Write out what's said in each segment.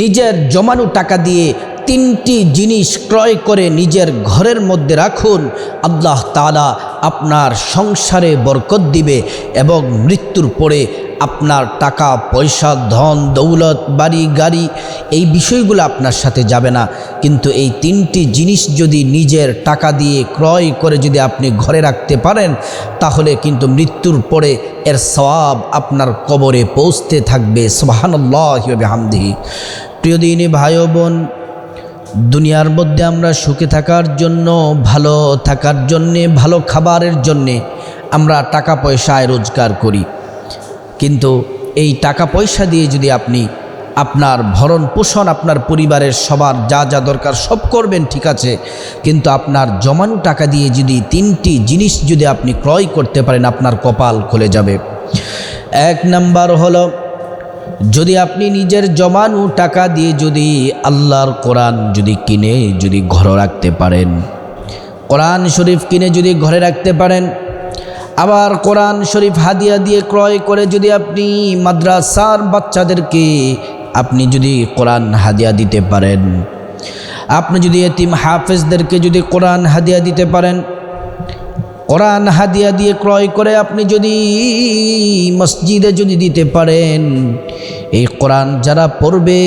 নিজের জমানো টাকা দিয়ে তিনটি জিনিস ক্রয় করে নিজের ঘরের মধ্যে রাখুন। আল্লাহ তালা আপনার সংসারে বরকত দিবে এবং মৃত্যুর পরে আপনার টাকা, পয়সা, ধন, দৌলত, বাড়ি, গাড়ি এই বিষয়গুলো আপনার সাথে যাবে না। কিন্তু এই তিনটি জিনিস যদি নিজের টাকা দিয়ে ক্রয় করে যদি আপনি ঘরে রাখতে পারেন, তাহলে কিন্তু মৃত্যুর পরে এর সওয়াব আপনার কবরে পৌঁছতে থাকবে। সোহানুল্লাহ হামদিহি প্রিয় দিনী ভাই বোন, দুনিয়ার মধ্যে আমরা সুখে থাকার জন্য, ভালো থাকার জন্যে, ভালো খাবারের জন্যে আমরা টাকা পয়সায় রোজগার করি। কিন্তু এই টাকা পয়সা দিয়ে যদি আপনি আপনার ভরণ পোষণ, আপনার পরিবারের সবার যা যা দরকার সব করবেন, ঠিক আছে, কিন্তু আপনার জমানো টাকা দিয়ে যদি তিনটি জিনিস যদি আপনি ক্রয় করতে পারেন, আপনার কপাল খুলে যাবে। এক নাম্বার হলো যদি আপনি নিজের জমানো টাকা দিয়ে যদি আল্লাহর কোরআন যদি কিনে, যদি ঘরে রাখতে পারেন, কোরআন শরীফ কিনে যদি ঘরে রাখতে পারেন, আবার কোরআন শরীফ হাদিয়া দিয়ে ক্রয় করে যদি আপনি মাদ্রাসার বাচ্চাদেরকে আপনি যদি কোরআন হাদিয়া দিতে পারেন, আপনি যদি এতিম হাফেজদেরকে যদি কোরআন হাদিয়া দিতে পারেন কোরআন হাদিয়া দিয়ে ক্রয় করে আপনি যদি মসজিদে যদি দিতে পারেন, এই কোরআন যারা পড়বে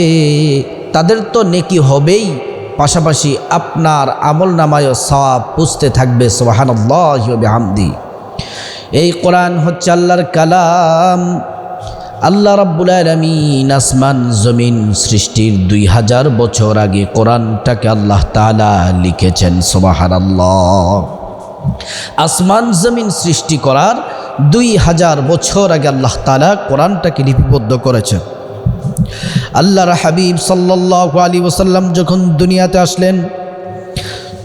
তাদের তো নেকি হবেই। পাশাপাশি আপনার আমল নামায় সওয়াব পুষতে থাকবে সোহানহামদি এই কোরআন হচ্ছে আল্লাহর কালাম। আল্লাহ রাব্বুল আলমিন আসমান, জমিন সৃষ্টির দুই হাজার বছর আগে কোরআনটাকে আল্লাহ তালা লিখেছেন সোবাহার আল্লাহ আসমান জমিন সৃষ্টি করার দুই হাজার বছর আগে আল্লাহ তালা কোরআনটাকে লিপিবদ্ধ করেছেন। আল্লাহর হাবিব সাল্লাহ আলী ওসাল্লাম যখন দুনিয়াতে আসলেন,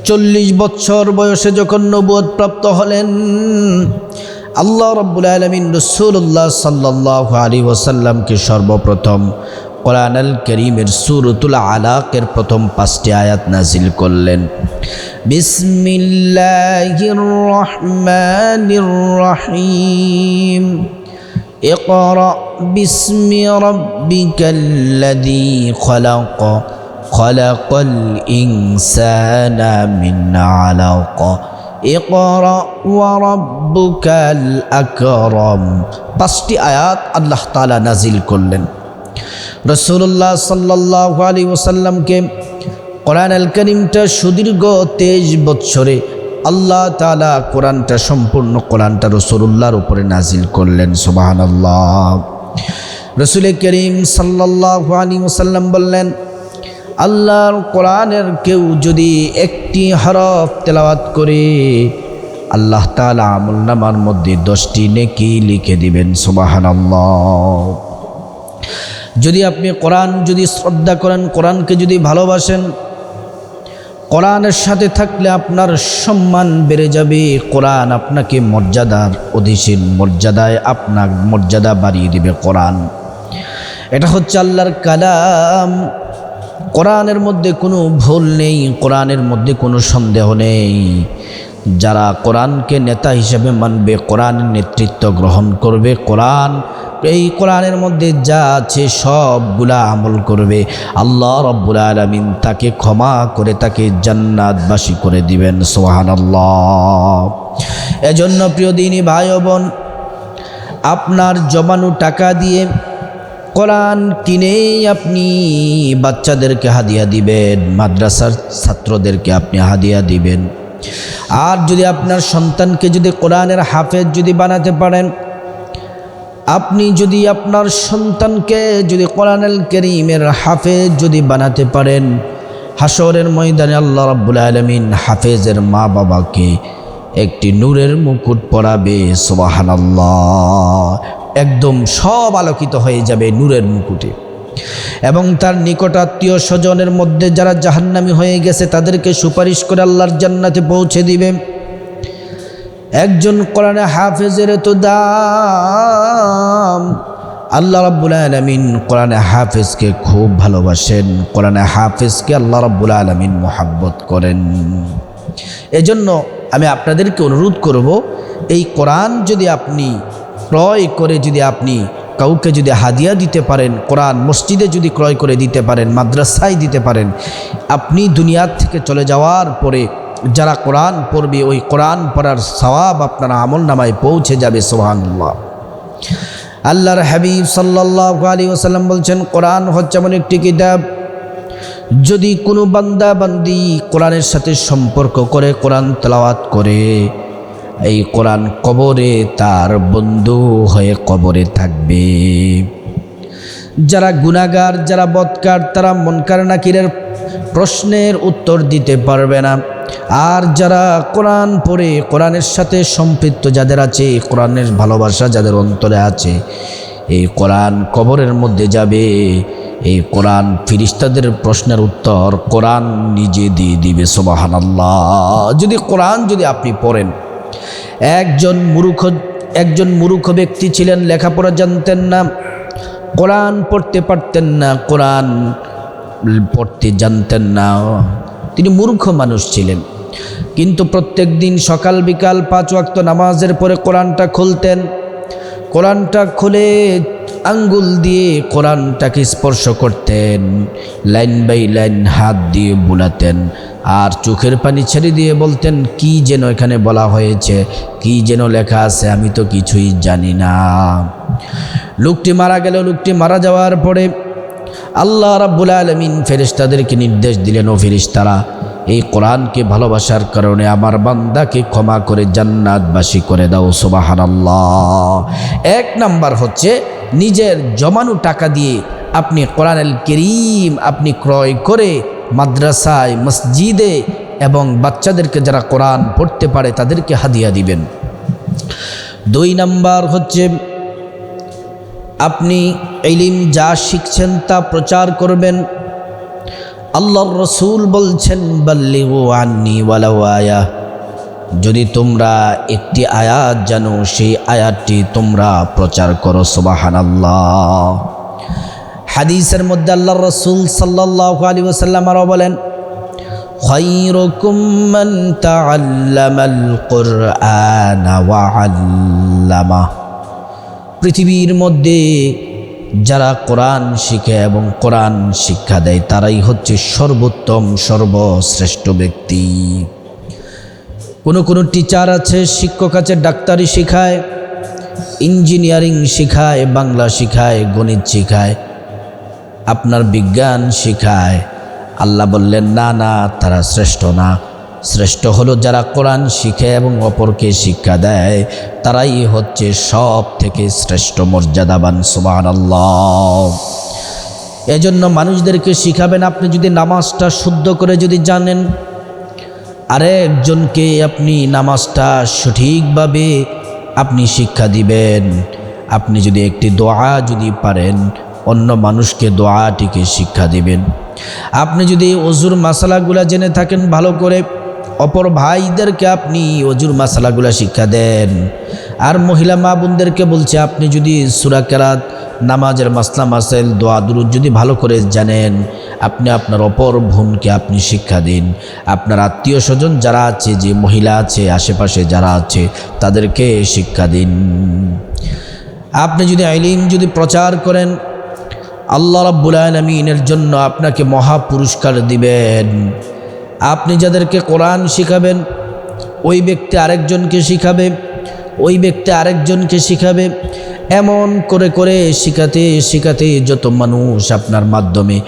চল্লিশ বছর বয়সে যখন নবুয় প্রাপ্ত হলেন, আল্লাহ রব্বুল আলমিন রসুল্লাহ সাল্লাহ আলী ওসাল্লামকে সর্বপ্রথম কোরআন আল করিমের সুরতুল আলাকের প্রথম পাঁচটি আয়াত নাজিল করলেন বিসমিল্লাহির রহমানির রহিম اقرأ باسم ربك الذي خلق خلق الإنسان من علق اقرأ وربك الأكرم পাঁচটি আয়াত আল্লাহ তালা নাজিল করলেন রসুল্লাহ সাল্লাহ আলী ওসাল্লামকে কোরআন আল করিমটা সুদীর্ঘ তেইশ বৎসরে আল্লাহ তালা কোরআনটা সম্পূর্ণ কোরআনটা রসুল্লাহর উপরে নাজিল করলেন সুবাহান আল্লাহ রসুল করিম সাল্লাহ আলী ওসাল্লাম বললেন, আল্লাহর কোরআনের কেউ যদি একটি হরফ তেলাওয়াত করে, আল্লাহ তালা আমল নামার মধ্যে দশটি নেকি লিখে দিবেন সুবাহান আল্লাহ যদি আপনি কোরআন যদি শ্রদ্ধা করেন, কোরআনকে যদি ভালোবাসেন, কোরআনের সাথে থাকলে আপনার সম্মান বেড়ে যাবে। কোরআন আপনাকে মর্যাদার অধীশীল মর্যাদায় আপনার মর্যাদা বাড়িয়ে দিবে কোরআন। এটা হচ্ছে আল্লাহর কালাম। কোরআনের মধ্যে কোনো ভুল নেই, কোরআনের মধ্যে কোনো সন্দেহ নেই। যারা কোরআনকে নেতা হিসেবে মানবে, কোরআনের নেতৃত্ব গ্রহণ করবে, কোরআন এই কোরআনের মধ্যে যা আছে সবগুলা আমল করবে। আল্লাহ রব্বুল আলমিন তাকে ক্ষমা করে তাকে জান্নাতবাসী করে দিবেন সোহান আল্লাহ এজন্য প্রিয় দিনী ভাই বোন, আপনার জমানো টাকা দিয়ে কোরআন কিনেই আপনি বাচ্চাদেরকে হাদিয়া দিবেন, মাদ্রাসার ছাত্রদেরকে আপনি হাদিয়া দিবেন। আর যদি আপনার সন্তানকে যদি কোরআনের হাফেজ যদি বানাতে পারেন আপনি যদি আপনার সন্তানকে যদি কোরআনুল করিমের হাফেজ যদি বানাতে পারেন হাসরের ময়দানে আল্লাহ রাব্বুল আলমিন হাফেজের মা বাবাকে একটি নূরের মুকুট পরাবে সোবাহান একদম সব আলোকিত হয়ে যাবে নূরের মুকুটে। এবং তার নিকটাত্মীয় স্বজনের মধ্যে যারা জাহান্নামি হয়ে গেছে, তাদেরকে সুপারিশ করে আল্লাহর জান্নাতে পৌঁছে দিবে। একজন কোরআনে হাফেজের তো দাম। আল্লাহ রাব্বুল আলমিন কোরআনে হাফেজকে খুব ভালোবাসেন, কোরআনে হাফেজকে আল্লাহ রাব্বুল আলমিন মোহাব্বত করেন। এজন্য আমি আপনাদেরকে অনুরোধ করব, এই কোরআন যদি আপনি ক্রয় করে যদি আপনি কাউকে যদি হাদিয়া দিতে পারেন, কোরআন মসজিদে যদি ক্রয় করে দিতে পারেন, মাদ্রাসায় দিতে পারেন, আপনি দুনিয়ার থেকে চলে যাওয়ার পরে যারা কোরআন পড়বে, ওই কোরআন পড়ার সওয়াব আপনার আমল নামায় পৌঁছে যাবে সোহানুল্লাহ আল্লাহর হাবিব সাল্লাহ আলী ওসাল্লাম বলছেন, কোরআন হচ্ছে এমন একটি কিতাব, যদি কোনো বান্দা বান্দি কোরআনের সাথে সম্পর্ক করে, কোরআন তেলাওয়াত করে, এই কোরআন কবরে তার বন্ধু হয়ে কবরে থাকবে। যারা গুণাগার যারা বৎকার তারা মনকার, নাকিরের প্রশ্নের উত্তর দিতে পারবে না। আর যারা কোরআন পড়ে, কোরআনের সাথে সম্পৃক্ত যাদের আছে, কোরআনের ভালোবাসা যাদের অন্তরে আছে, এই কোরআন কবরের মধ্যে যাবে, এই কোরআন ফিরিস্তাদের প্রশ্নের উত্তর কোরআন নিজে দিয়ে দিবে সোবাহান যদি কোরআন যদি আপনি পড়েন, একজন মূর্খ একজন মূর্খ ব্যক্তি ছিলেন, লেখাপড়া জানতেন না, কোরআন পড়তে পারতেন না, কোরআন পড়তে জানতেন না তিনি মূর্খ মানুষ ছিলেন। কিন্তু প্রত্যেক দিন সকাল বিকাল পাঁচ ওয়াক্ত নামাজের পরে কোরআনটা খুলতেন। কোরআনটা খুলে আঙ্গুল দিয়ে কোরআনটাকে স্পর্শ করতেন। লাইন বাই লাইন হাত দিয়ে বুলাতেন। আর চোখের পানি ছেড়ে দিয়ে বলতেন, কি যেন এখানে বলা হয়েছে? কি যেন লেখা আছে? আমি তো কিছুই জানি না। লোকটি মারা গেল, লোকটি মারা যাওয়ার পরে আল্লাহ রাব্বুল আলমিন ফেরিস্তাদেরকে নির্দেশ দিলেন, ও ফেরিস্তারা এই কোরআনকে ভালোবাসার কারণে আমার বান্দাকে ক্ষমা করে জান্নাতবাসী করে দাও সুবাহান আল্লাহ এক নাম্বার হচ্ছে, নিজের জমানো টাকা দিয়ে আপনি কোরআনুল করিম আপনি ক্রয় করে মাদ্রাসায়, মসজিদে এবং বাচ্চাদেরকে যারা কোরআন পড়তে পারে তাদেরকে হাদিয়া দিবেন। দুই নাম্বার হচ্ছে আপনি এলিম যা শিখছেন তা প্রচার করবেন আল্লাহর রসুল বলছেন বাল্লিগু আন্নি ওয়ালাউ আয়া যদি তোমরা একটি আয়াত জানো সেই আয়াতটি তোমরা প্রচার করো সুবাহান আল্লাহ হাদিসের মধ্যে আল্লাহর রসুল সাল্লাহ আলী ওসাল্লাম আরও বলেন خيركم من تعلم القرآن وعلمه পৃথিবীর মধ্যে যারা কোরআন শিখে এবং কোরআন শিক্ষা দেয়, তারাই হচ্ছে সর্বোত্তম, সর্বশ্রেষ্ঠ ব্যক্তি। কোনো কোনো টিচার আছে, শিক্ষক আছে, ডাক্তারি শেখায় ইঞ্জিনিয়ারিং শেখায়, বাংলা শেখায়, গণিত শেখায়, আপনার বিজ্ঞান শেখায়। আল্লাহ বললেন, না না, তারা শ্রেষ্ঠ না। শ্রেষ্ঠ হলো যারা কোরআন শিখে এবং অপরকে শিক্ষা দেয়, তারাই হচ্ছে সব থেকে শ্রেষ্ঠ মর্যাদাবান সুবাহ এজন্য মানুষদেরকে শিখাবেন, আপনি যদি নামাজটা শুদ্ধ করে যদি জানেন, আরেকজনকে আপনি নামাজটা সঠিকভাবে আপনি শিক্ষা দিবেন। আপনি যদি একটি দোয়া যদি পারেন, অন্য মানুষকে দোয়াটিকে শিক্ষা দিবেন। আপনি যদি অজুর মশালাগুলা জেনে থাকেন ভালো করে অপর ভাইদেরকে আপনি অজুর মশালাগুলা শিক্ষা দেন। আর মহিলা মা বোনদেরকে বলছে, আপনি যদি সুরা কেরাত, নামাজের মাসলা মাসাইল দোয়া, দুরুদ যদি ভালো করে জানেন, আপনি আপনার অপর বোনকে আপনি শিক্ষা দিন। আপনার আত্মীয় স্বজন যারা আছে, যে মহিলা আছে, আশেপাশে যারা আছে, তাদেরকে শিক্ষা দিন। আপনি যদি আইলিম যদি প্রচার করেন, আল্লাহ রাব্বুল আলমিনের জন্য আপনাকে মহা পুরস্কার দিবেন। আপনি যাদেরকে কোরআন শিখাবেন, ওই ব্যক্তি আরেকজনকে শিখাবে, ওই ব্যক্তি আরেকজনকে শিখাবে। এমন করে করে শিখাতে শিখাতে যত মানুষ আপনার মাধ্যমে,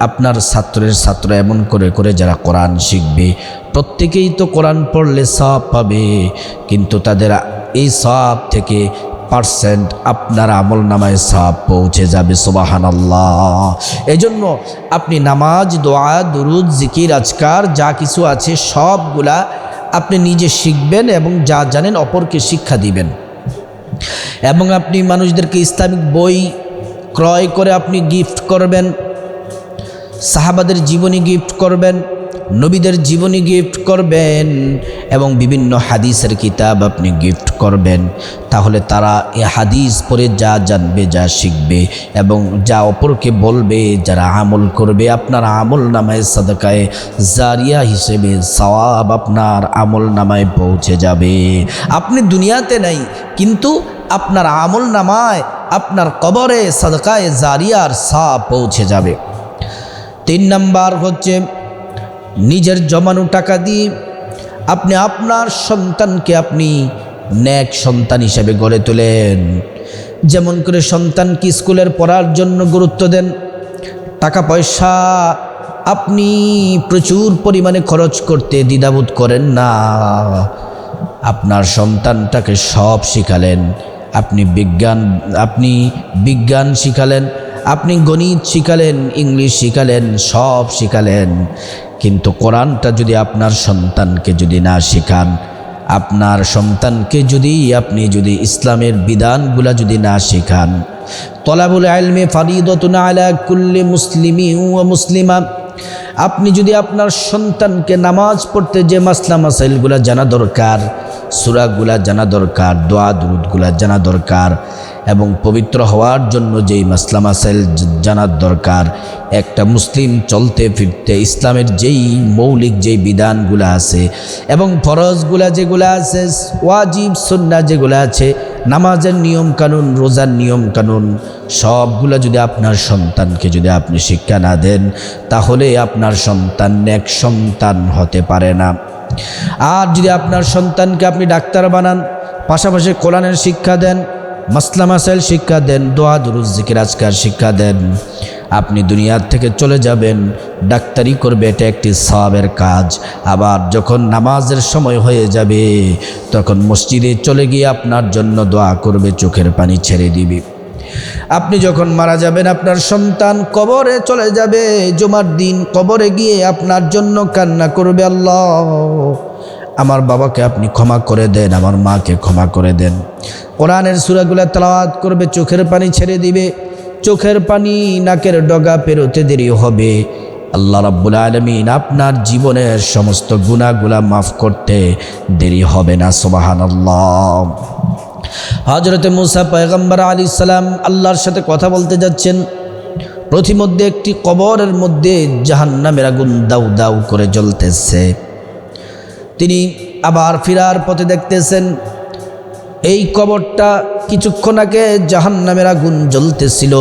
আপনার ছাত্রের ছাত্র এমন করে করে যারা কোরআন শিখবে। প্রত্যেকেই তো কোরআন পড়লে সব পাবে, কিন্তু তাদের এই সব থেকে পার্সেন্ট আপনার আমল নামায় সব পৌঁছে যাবে সোবাহান আল্লাহ এজন্য আপনি নামাজ, দোয়া, দুরুদ, জিকির, আজকার, যা কিছু আছে সবগুলা আপনি নিজে শিখবেন এবং যা জানেন অপরকে শিক্ষা দিবেন। এবং আপনি মানুষদেরকে ইসলামিক বই ক্রয় করে আপনি গিফট করবেন, সাহাবাদের জীবনী গিফট করবেন, নবীদের জীবনী গিফট করবেন এবং বিভিন্ন হাদিসের কিতাব আপনি গিফট করবেন, তাহলে তারা এ হাদিস পরে যা জানবে, যা শিখবে এবং যা অপরকে বলবে, যারা আমল করবে, আপনার আমল নামায় সাদকায় জারিয়া হিসেবে সওয়াব আপনার আমল নামায় পৌঁছে যাবে। আপনি দুনিয়াতে নাই, কিন্তু আপনার আমল নামায়, আপনার কবরে সাদকায় জারিয়ার সা পৌঁছে যাবে। তিন নাম্বার হচ্ছে, নিজের জমানো টাকা দিয়ে আপনি আপনার সন্তানকে আপনি ন্যাক সন্তান হিসেবে গড়ে তোলেন। যেমন করে সন্তানকে স্কুলের পড়ার জন্য গুরুত্ব দেন, টাকা পয়সা আপনি প্রচুর পরিমাণে খরচ করতে দ্বিধাবোধ করেন না। আপনার সন্তানটাকে সব শিখালেন, আপনি বিজ্ঞান আপনি বিজ্ঞান শিখালেন, আপনি গণিত শিখালেন, ইংলিশ শিখালেন, সব শিখালেন। কিন্তু কোরআনটা যদি আপনার সন্তানকে যদি না শেখান, আপনার সন্তানকে যদি আপনি যদি ইসলামের বিধানগুলা যদি না শেখান, তলাবুল আলমে ফারিদতুন আলা কুল্লি মুসলিমি ও মুসলিমা, আপনি যদি আপনার সন্তানকে নামাজ পড়তে যে মাসলা মাসাইলগুলা জানা দরকার সুরাগুলা জানা দরকার, দোয়া দুরুদগুলা জানা দরকার এবং পবিত্র হওয়ার জন্য যেই মাসলা মাসাইল জানার দরকার। একটা মুসলিম চলতে ফিরতে ইসলামের যেই মৌলিক যেই বিধানগুলো আছে এবং ফরজগুলা যেগুলো আছে, ওয়াজিব, সন্না যেগুলো আছে, নামাজের নিয়ম কানুন, রোজার নিয়ম কানুন, সবগুলো যদি আপনার সন্তানকে যদি আপনি শিক্ষা না দেন, তাহলে আপনার সন্তান এক সন্তান হতে পারে না। আর যদি আপনার সন্তানকে আপনি ডাক্তার বানান, পাশাপাশি কোরআনের শিক্ষা দেন, মাসলা মাসাইল শিক্ষা দেন, দোয়া দুরুজ জিকির, আজকার শিক্ষা দেন, আপনি দুনিয়ার থেকে চলে যাবেন, ডাক্তারি করবে, এটা একটি সবের কাজ। আবার যখন নামাজের সময় হয়ে যাবে, তখন মসজিদে চলে গিয়ে আপনার জন্য দোয়া করবে, চোখের পানি ছেড়ে দিবে। আপনি যখন মারা যাবেন, আপনার সন্তান কবরে চলে যাবে। জমার দিন কবরে গিয়ে আপনার জন্য কান্না করবে আল্লাহ। আমার বাবাকে আপনি ক্ষমা করে দেন, আমার মাকে ক্ষমা করে দেন। কোরআনের সুরাগুলা তালাওয়াত করবে, চোখের পানি ছেড়ে দিবে। চোখের পানি নাকের ডগা পেরোতে দেরি হবে। আল্লাহ রাব্বুল আলমিন আপনার জীবনের সমস্ত গুণাগুলা মাফ করতে দেরি হবে না সোবাহান আল্লাহ হজরতে মুসা পয়গম্বর আলী সালাম আল্লাহর সাথে কথা বলতে যাচ্ছেন। প্রতিমধ্যে একটি কবরের মধ্যে জাহান্নামের আগুন দাউ দাউ করে জ্বলতেছে। তিনি আবার ফিরার পথে দেখতেছেন, এই কবরটা কিছুক্ষণ আগে জাহান্নামের আগুন জ্বলতেছিল,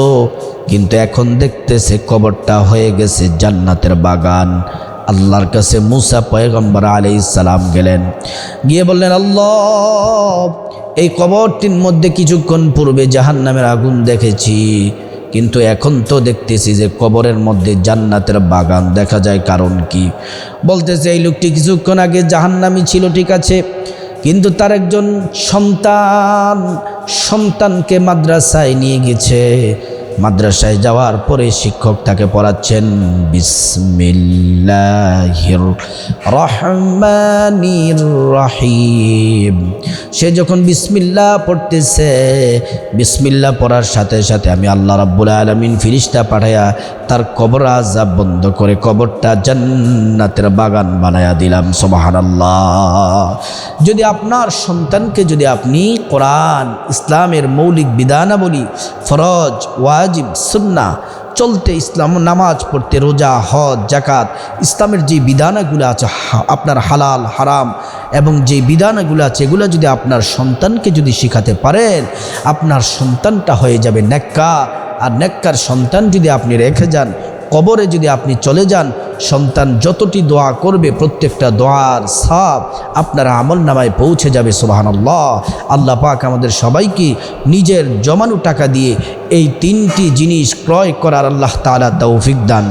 কিন্তু এখন দেখতেছে কবরটা হয়ে গেছে জান্নাতের বাগান। আল্লাহর কাছে মুসা পয়গম্বর আলি সালাম গেলেন, গিয়ে বললেন, আল্লাহ এই কবরটির মধ্যে কিছুক্ষণ পূর্বে জাহান নামের আগুন দেখেছি। কিন্তু এখন তো দেখতেছি যে কবরের মধ্যে জান্নাতের বাগান দেখা যায় কারণ কি। বলতেছে, এই লোকটি কিছুক্ষণ আগে জাহান্নামি ছিল, ঠিক আছে? কিন্তু তার একজন সন্তান, সন্তানকে মাদ্রাসায় নিয়ে গেছে। মাদ্রাসায় যাওয়ার পরে শিক্ষক তাকে পড়াচ্ছেন, বিসমিল্লাহির রহমানির রহিম। সে যখন বিসমিল্লা পড়তেছে, বিসমিল্লা পড়ার সাথে সাথে আমি আল্লাহ রাব্বুল আলমিন ফিরিস্তা পাঠাইয়া তার কবর আজাব বন্ধ করে কবরটা জান্নাতের বাগান বানায়া দিলাম সোবাহান আল্লাহ যদি আপনার সন্তানকে যদি আপনি কোরআন, ইসলামের মৌলিক বিধানাবলী, ফরজ ওয়াজিব সুন্না চলতে ইসলাম, নামাজ পড়তে রোজা, হজ জাকাত ইসলামের যে বিধানাগুলো আছে আপনার হালাল, হারাম, এবং যে বিধানাগুলো আছে, এগুলো যদি আপনার সন্তানকে যদি শেখাতে পারেন, আপনার সন্তানটা হয়ে যাবে ন্যাক্কা আর নেককার সন্তান যদি আপনি রেখে যান কবরে যদি আপনি চলে যান, সন্তান যতটি দোয়া করবে, প্রত্যেকটা দোয়ার সাপ আপনার আমল নামায় পৌঁছে যাবে সোবাহান্লাহ আল্লাহ পাক আমাদের সবাইকে নিজের জমানো টাকা দিয়ে এই তিনটি জিনিস ক্রয় করার আল্লাহ তালা তৌফিক দান।